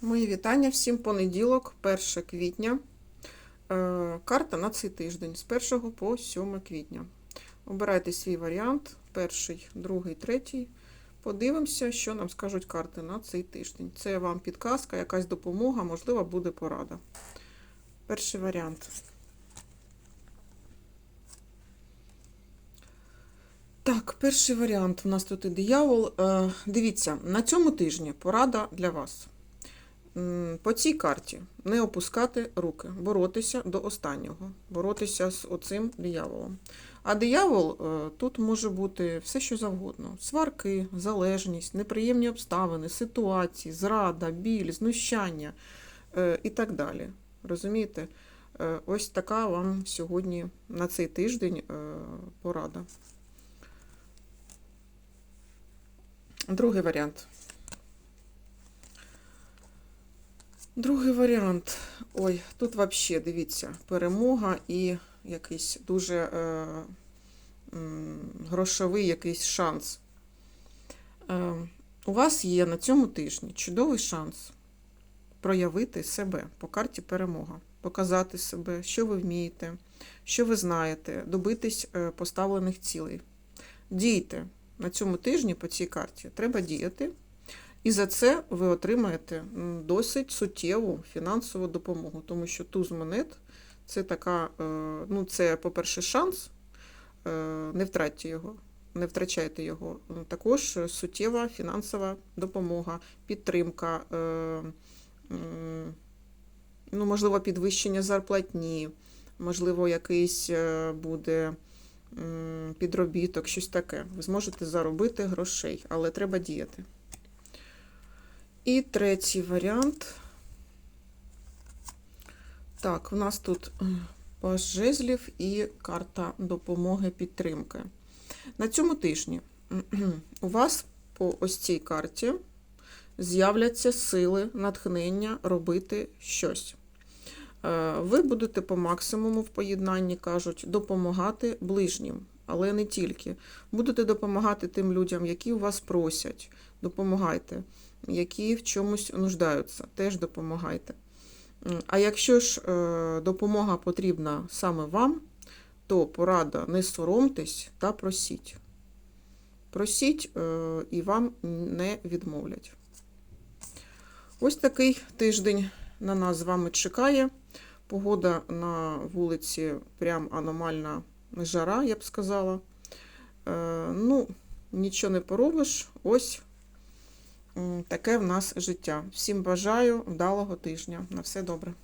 Мої вітання всім понеділок, 1 квітня. Е, Карта на цей тиждень з 1 по 7 квітня. Обирайте свій варіант: перший, другий, третій. Подивимося, що нам скажуть карти на цей тиждень. Це вам підказка, якась допомога, можливо, буде порада. Перший варіант. Так, перший варіант. У нас тут і диявол. Е, Дивіться, на цьому тижні порада для вас. По цій карті не опускати руки, боротися до останнього, боротися з оцим дияволом. А диявол е, тут може бути все, що завгодно: сварки, залежність, неприємні обставини, ситуації, зрада, біль, знущання е, і так далі. Розумієте? Е, Ось така вам сьогодні на цей тиждень порада. Другий варіант. Другий варіант. Ой, тут взагалі, дивіться, перемога і якийсь дуже е, грошовий якийсь шанс. Е, у вас є на цьому тижні чудовий шанс проявити себе по карті перемога, показати себе, що ви вмієте, що ви знаєте, добитись е, поставлених цілей. Дійте на цьому тижні по цій карті. Треба діяти. І за це ви отримаєте досить суттєву фінансову допомогу, тому що туз монет це така, е, ну це, по-перше, шанс, е, не втратьте його, не втрачайте його. Також суттєва фінансова допомога, підтримка, е, ну, можливо, підвищення зарплатні, можливо, якийсь буде підробіток, щось таке. Ви зможете заробити грошей, але треба діяти. І третій варіант. Так, у нас тут паж і карта допомоги підтримки. На цьому тижні у вас по ось цій карті з'являться сили, натхнення робити щось. Е, Ви будете по максимуму в поєднанні, кажуть, допомагати ближнім, але не тільки. Будете допомагати тим людям, які у вас просять. Допомагайте які в чомусь нуждаються, теж допомагайте. А якщо ж е, допомога потрібна саме вам, то порада не соромтесь та просіть. Просіть е, і вам не відмовлять. Ось такий тиждень на нас з вами чекає. Погода на вулиці прям аномальна жара, я б сказала. Е, Ну, нічого не поробиш. Ось Таке в нас життя. Всім бажаю вдалого тижня. На все добре.